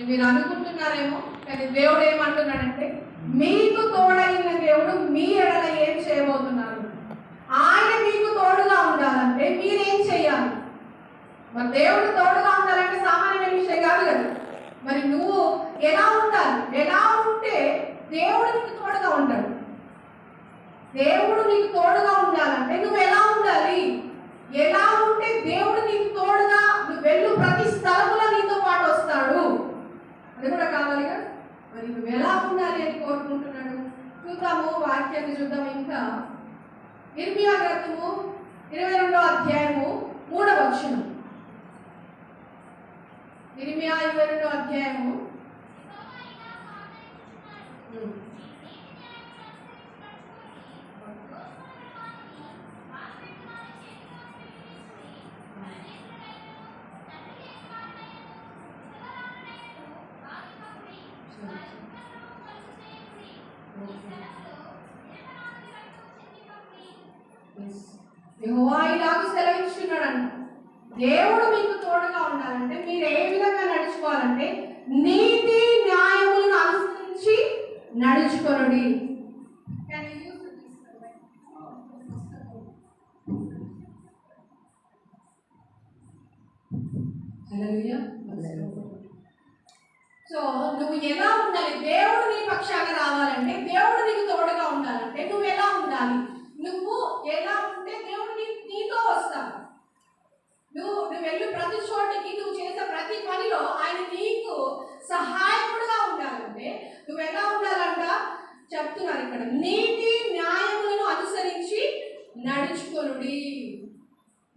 అని మీరు అనుకుంటున్నారేమో కానీ దేవుడు ఏమంటున్నాడంటే మీకు తోడైన దేవుడు మీ ఎడల ఏం చేయబోతున్నారు? ఆయన మీకు తోడుగా ఉండాలంటే మీరేం చేయాలి? మరి దేవుడు తోడుగా ఉండాలంటే సామాన్యమైన విషయం కాదు కదా. మరి నువ్వు ఎలా ఉండాలి? ఎలా ఉంటే దేవుడు నీకు తోడుగా ఉంటాడు? దేవుడు నీకు తోడుగా ఉండాలంటే నువ్వు ఎలా ఉండాలి? ఎలా ఉంటే దేవుడు నీకు తోడుగా నువ్వు వెళ్ళు ప్రతి స్థలములో అది కూడా కావాలిగా మరి నువ్వు ఎలా ఉండాలి అని కోరుకుంటున్నాడు? చూద్దాము వాక్యాన్ని చూద్దాం ఇంకా. నిర్మియా గ్రంథము ఇరవై రెండో అధ్యాయము మూడవ వచనం. నిర్మియా ఇరవై రెండో అధ్యాయము యెహోవా ఇలాగ సెలవిస్తున్నాడంట దేవుడు మీకు తోడుగా ఉండాలంటే మీరు ఏ విధంగా నడుచుకోవాలంటే నీతి న్యాయములను అనుసరించి నడుచుకొనుడి. సో నువ్వు ఎలా ఉండాలి? దేవుడు నీ పక్షాన రావాలంటే దేవుడు నీకు తోడుగా ఉండాలంటే నువ్వు ఎలా ఉండాలి? నువ్వు ఎలా ఉంటే దేవుడు నీతో వస్తాడు. నువ్వు నువ్వు వెళ్ళి ప్రతి చోటకి నువ్వు చేసే ప్రతి పనిలో ఆయన నీకు సహాయకుడుగా ఉండాలంటే నువ్వు ఎలా ఉండాలంట? చెప్తున్నారు ఇక్కడ. నీతి న్యాయములను అనుసరించి నడుచుకొనుడి.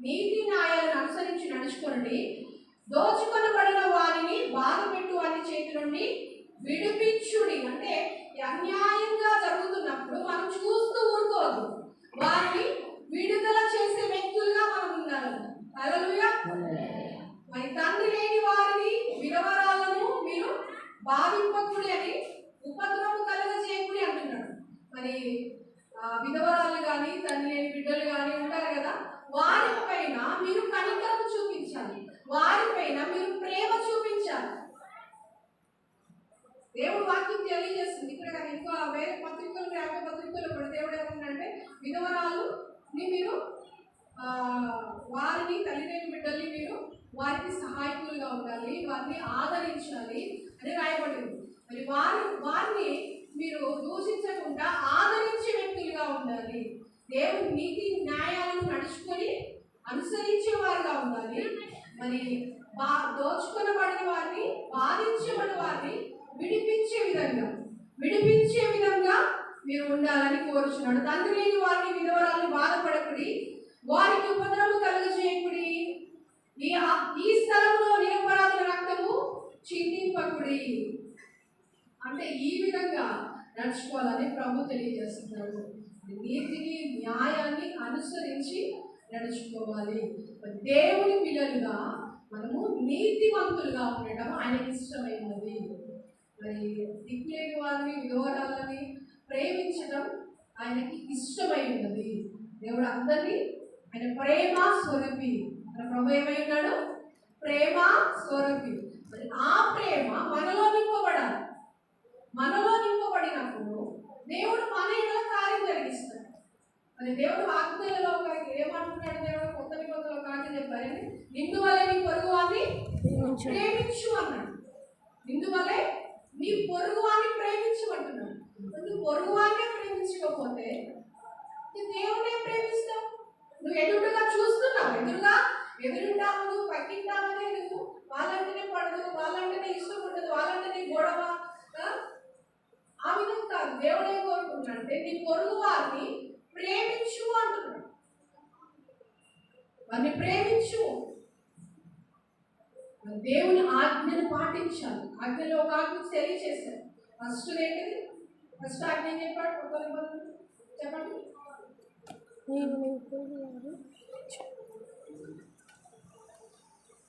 నీతి న్యాయాలను అనుసరించి నడుచుకొనుడి. దోచుకొనబడిన వారిని బాధపెట్టు వారి చేతి నుండి విడిపించుడి. అంటే అన్యాయంగా జరుగుతున్నప్పుడు మనం చూస్తూ ఊరుకోవద్దు. వారిని విడుదల చేసే వ్యక్తులుగా మనం ఉండాలి హల్లెలూయా. మరి తండ్రి లేని వారిని విధవరాలను మీరు బాధింపకుడి అని ఉపద్రవం కలగజేయకుడి అంటున్నాడు మరి ఆ, విధవరాలు కానీ తండ్రి లేని బిడ్డలు కానీ ఉంటారు కదా వారి పైన మీరు కనికరం చూపించాలి వారి పైన మీరు ప్రేమ చూపించాలి దేవుడు వాక్యం తెలియజేస్తుంది ఇక్కడ కానీ ఇంకా వేరే పత్రికలు యాభై పత్రికలు కూడా దేవుడు ఏమన్నాడంటే విధవరాలు మీరు వారిని తల్లిదండ్రుల బిడ్డల్ని మీరు వారికి సహాయకులుగా ఉండాలి వారిని ఆదరించాలి అని రాయబడింది. మరి వారి వారిని మీరు దూషించకుండా ఆదరించే వ్యక్తులుగా ఉండాలి. దేవుని నీతి న్యాయాలను నడుచుకొని అనుసరించే వారుగా ఉండాలి. మరి బా దోచుకొనబడిన వారిని బాధించబడిన వారిని విడిపించే విధంగా విడిపించే విధంగా మీరు ఉండాలని కోరుచున్నాడు తండ్రి లేని వారిని విధవరాలను బాధపడకుడి వారికి ఉపద్రవం కలుగజేయకుడి. ఈ ఈ స్థలంలో నిరపరాధుల రక్తము చింతింపకుడి. అంటే ఈ విధంగా నడుచుకోవాలని ప్రభు తెలియజేస్తున్నాడు. నీతిని న్యాయాన్ని అనుసరించి నడుచుకోవాలి. దేవుని పిల్లలుగా మనము నీతివంతులుగా ఉండటం ఆయనకి ఇష్టమైనది. మరి దిక్కులేని వారిని విధవరాలని ప్రేమించడం ఆయనకి ఇష్టమై ఉన్నది. దేవుడు అందరినీ ఆయన ప్రేమ స్వరూపి. మన ప్రభు ఏమై ఉన్నాడు? ప్రేమ స్వరూపి. మరి ఆ ప్రేమ మనలో నింపబడాలి. మనలో నింపబడినప్పుడు దేవుడు మన ఇంట్లో కార్యం జరిగిస్తాడు. మరి దేవుడు వాగ్దానంలో ఒక ఏమంటున్నాడు దేవుడు? కొత్త నిబంధనలో కార్యం చెప్పారని నిన్ను వలె నీ పొరుగు అని ప్రేమించు అన్నాడు. నిన్ను వలె నీ పొరుగు వారిని ప్రేమించు అంటున్నాడు నువ్వు పొరుగు వారినే ప్రేమించకపోతే నువ్వు దేవుడే ప్రేమిస్తావు? నువ్వు ఎదురుగా చూస్తున్నావు ఎదురుగా ఎదురుంటావు నువ్వు పక్కింటావనే నువ్వు వాళ్ళంటేనే పడదు వాళ్ళంటేనే ఇష్టం ఉండదు వాళ్ళంటేనే గొడవ ఆ? విధంగా కాదు దేవుడు ఏం కోరుకుంటున్నాడంటే నీ పొరుగు వారిని ప్రేమించు అంటున్నాడు. వారిని ప్రేమించు. దేవుని ఆజ్ఞను పాటించాలి. ఆజ్ఞలో ఒక ఆజ్ఞ తెలియచేశాడు ఫస్ట్ ఏంటిది? ఫస్ట్ ఆజ్ఞ ఏం చెప్పాడు చెప్పండి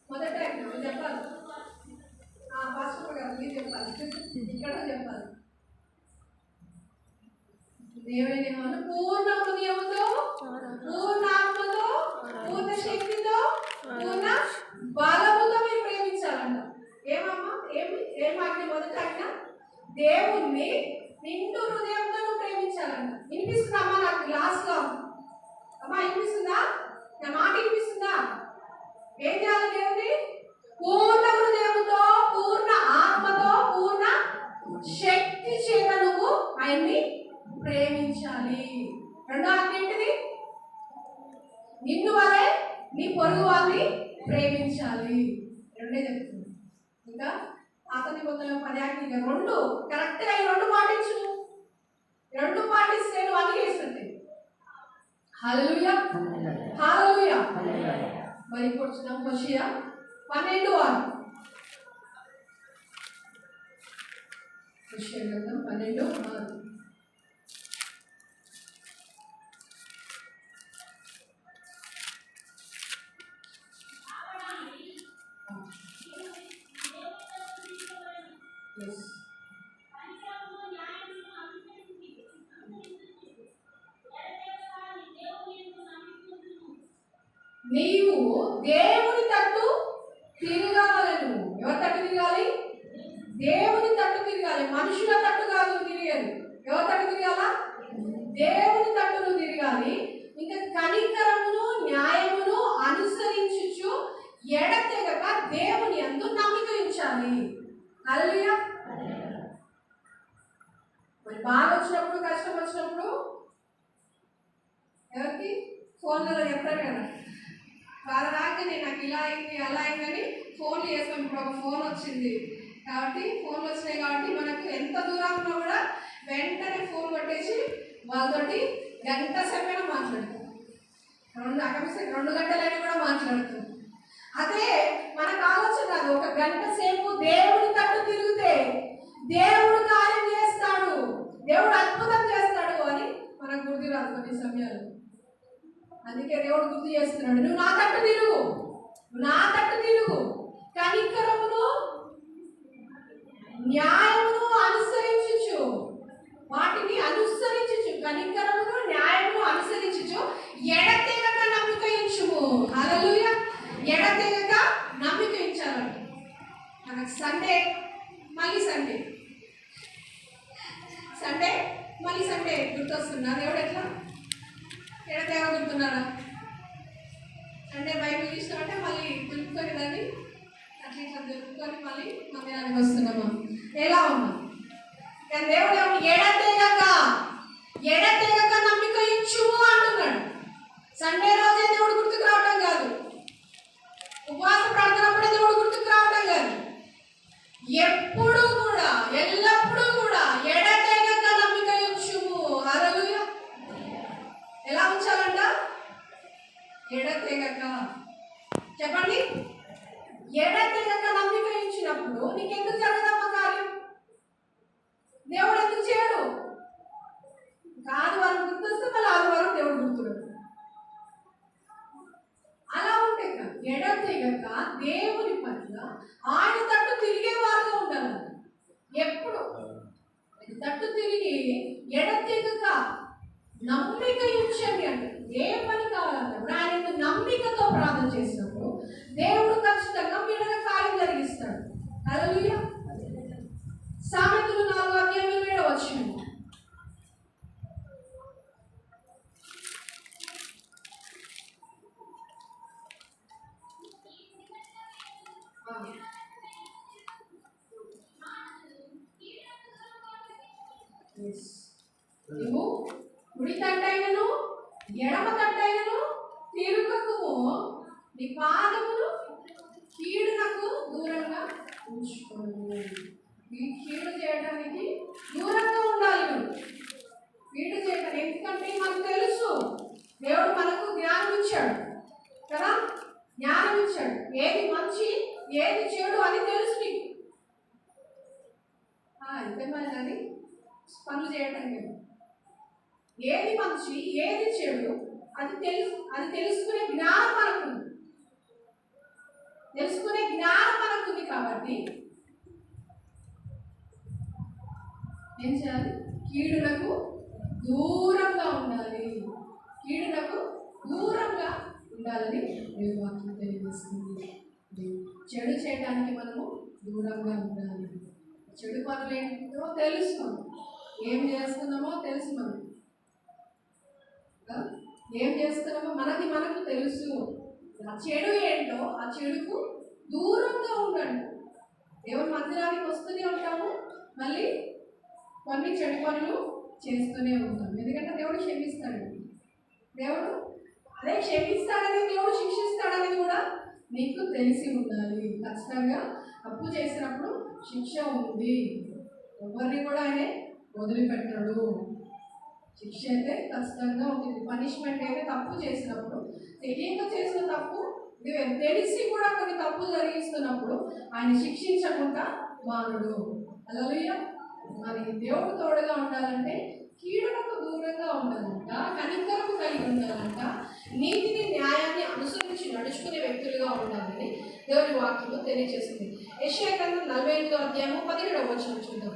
మొదట చెప్పాలి. ఆ పాస్టర్ గారు మీరు చెప్పాలి. ఇక్కడ చెప్పాలి. దేవుని పూర్ణ హృదయంతో పూర్ణ ఆత్మతో పూర్ణ శక్తితో పూర్ణ బలముతో మీరు ప్రేమించాలంట. ఏమమ్మా? ఏమి? ఏం ఆజ్ఞ మొదట ఆజ్ఞ దేవుణ్ణి నిండు హృదయంతో నువ్వు ప్రేమించాలంట వినిపిస్తుందమ్మా నాకు? లాస్ట్లో అమ్మా వినిపిస్తుందా నా మాట వినిపిస్తుందా ఏం చేయాలి దేవుని పూర్ణ హృదయంతో పూర్ణ ఆత్మతో పూర్ణ శక్తి చేత నువ్వు ఆయన్ని ప్రేమించాలి రెండో ఆజ్ఞ ఏంటిది నిన్ను వలె నీ పొరుగు వాళ్ళని ప్రేమించాలి రెండే చెప్తుంది ఇంకా పాత నిబంధనలు రెండు. కరెక్ట్గా ఈ రెండు పాటించు. రెండు పాటిస్తే నువ్వు అన్ని చేస్తుంటే. హల్లెలూయా. మరి ఇప్పుడు వచ్చిన హోషియా పన్నెండు ఆరు. హోషియా గ్రంథం పన్నెండు ఆరు. నీవు దేవుని తట్టు తిరగవలను ఎవరి తట్టు తిరగాలి? దేవుని తట్టు తిరగాలి. మనుషుల తట్టు కాదు తిరగదు. ఎవరి తట్టు తిరగాలా? దేవుని తట్టును తిరగాలి. ఇంకా కనికరమును న్యాయమును అనుసరించుచు ఎడతెగక దేవుని అందు నమ్మిక ఉంచాలి అల్లియా మరి బాగా వచ్చినప్పుడు కష్టం వచ్చినప్పుడు ఎవరికి? ఫోన్లలో చెప్తారు కదా. బాగా నేను నాకు ఇలా అయింది అలా అయిందని ఫోన్లు చేస్తాం. ఇప్పుడు ఒక ఫోన్ వచ్చింది కాబట్టి ఫోన్లు వచ్చినాయి కాబట్టి మనకు ఎంత దూరంలో కూడా వెంటనే ఫోన్ కొట్టేసి వాళ్ళతోటి గంట సమయంలో మాట్లాడుతాం. రెండు అక్కడ రెండు గంటలైనా కూడా మాట్లాడుతాం. అదే మనకు ఆలోచన కాదు. ఒక గంట సేపు దేవుని తట్టు తిరిగితే దేవుడు కార్యం చేస్తాడు దేవుడు అద్భుతం చేస్తాడు అని మనకు గుర్తు రాదు కొన్ని సమయాలు అందుకే దేవుడు గుర్తు చేస్తున్నాడు నువ్వు నా తట్టు తిరుగు నా తట్టు తిరుగు. కనికరమును న్యాయమును అనుసరించు వాటిని అనుసరి కనికరమును న్యాయమును అనుసరించుచు ఎడతెగక నమ్మిక ఇచ్చుము హల్లెలూయా ఎడతెగక నమ్మిక ఇచ్చాలంట మనకు సండే మళ్ళీ సండే సండే మళ్ళీ సండే గుర్తొస్తున్నా దేవుడు ఎట్లా ఎడతెగ గుర్తున్నారా సండే బైబిల్ తీసినామంటే మళ్ళీ దులుపుకొని దాన్ని అట్లా ఇట్లా మళ్ళీ మందిరానికి వస్తున్నామా? ఎలా ఉన్నాం? కానీ దేవుడు ఏమన్నా ఎడతెగక ఎడతెగక నమ్మిక ఇచ్చుము అంటున్నాడు. సండే రోజే దేవుడు గుర్తుకు రావడం కాదు. ఉపవాస ప్రార్థనప్పుడే దేవుడు గుర్తుకు రావడం కాదు. ఎప్పుడు కూడా ఎల్లప్పుడూ కూడా ఎడతెగక ఎడతెగక దేవుని పట్ల ఆయన తట్టు తిరిగే వారుగా ఉండాలి. ఎప్పుడు? తట్టు తిరిగి ఎడతెగక నమ్మిక ఇచ్చండి అంటే. ఏ పని కావాలన్నప్పుడు ఆయన నమ్మికతో ప్రార్థన చేసినప్పుడు దేవుడు ఖచ్చితంగా మీడగా కార్యం జరిగిస్తాడు. హల్లెలూయా సామెతలు నాలుగు అధ్యాయం నీ పాదమును కీడునకు దూరంగా ఉంచుకోను ఈ కీడు చేయడానికి దూరంగా ఉండాలి నువ్వు కీడు చేయడం ఎందుకంటే మనకు తెలుసు దేవుడు మనకు జ్ఞానం ఇచ్చాడు కదా? జ్ఞానం ఇచ్చాడు. ఏది మంచి ఏది చెడు అని తెలుసు నీకు. అంతే పనులు చేయటం లేదు. ఏది మంచి ఏది చెడు అది తెలుసు అది తెలుసుకునే జ్ఞానం మనకుంది. చూసుకునే జ్ఞానం మనకుంది కాబట్టి ఏం చేయాలి? కీడులకు దూరంగా ఉండాలి. కీడులకు దూరంగా ఉండాలని దేవుని వాక్యం తెలియజేస్తుంది. చెడు చేయడానికి మనము దూరంగా ఉండాలి. చెడు పనులు ఏంటో తెలుసు ఏం చేస్తున్నామో తెలుసు మనం ఏం చేస్తున్నామో మనకి మనకు తెలుసు. ఆ చెడు ఏంటో ఆ చెడుకు దూరంగా ఉండండి. దేవుని మందిరానికి వస్తూనే ఉంటాము మళ్ళీ కొన్ని చెడు పనులు చేస్తూనే ఉంటాం. ఎందుకంటే దేవుడు క్షమిస్తాడు. దేవుడు అదే క్షమిస్తాడని దేవుడు శిక్షిస్తాడని కూడా నీకు తెలిసి ఉండాలి. ఖచ్చితంగా తప్పు చేసినప్పుడు శిక్ష ఉంది. ఎవరిని కూడా ఆయన వదిలిపెట్టాడు. శిక్ష అయితే ఖచ్చితంగా ఉంటుంది. పనిష్మెంట్ అయితే తప్పు చేసినప్పుడు తెలియక చేసిన తప్పు ఇది తెలిసి కూడా కొన్ని తప్పులు జరిగిస్తున్నప్పుడు ఆయన శిక్షించకుండా మానుడు అలలుయ్య మరి దేవుడు తోడుగా ఉండాలంటే కీడులకు దూరంగా ఉండాలంట కనికరము కలిగి ఉండాలంట నీతిని న్యాయాన్ని అనుసరించి నడుచుకునే వ్యక్తులుగా ఉండాలని దేవుని వాక్యము తెలియజేస్తుంది. యశ్వగ్రంథం నలభై ఎనిమిదో అధ్యాయము పదిహేడవ వచ్చిన చూద్దాం.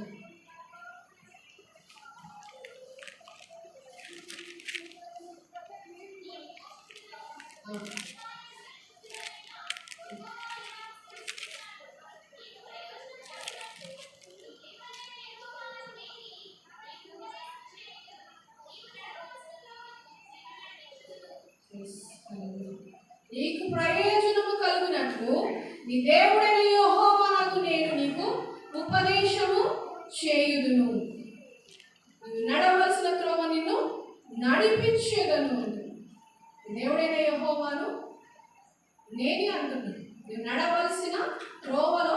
నీకు ప్రయోజనము కలుగునట్లు నీ దేవుడైన యెహోవాకు నేను నీకు ఉపదేశము చేయుదును. నడవలసిన త్రోవ నిన్ను నడిపించేదను. దేవుడైన యహోవాను నేనే అంటున్నాను. నువ్వు నడవలసిన త్రోవలో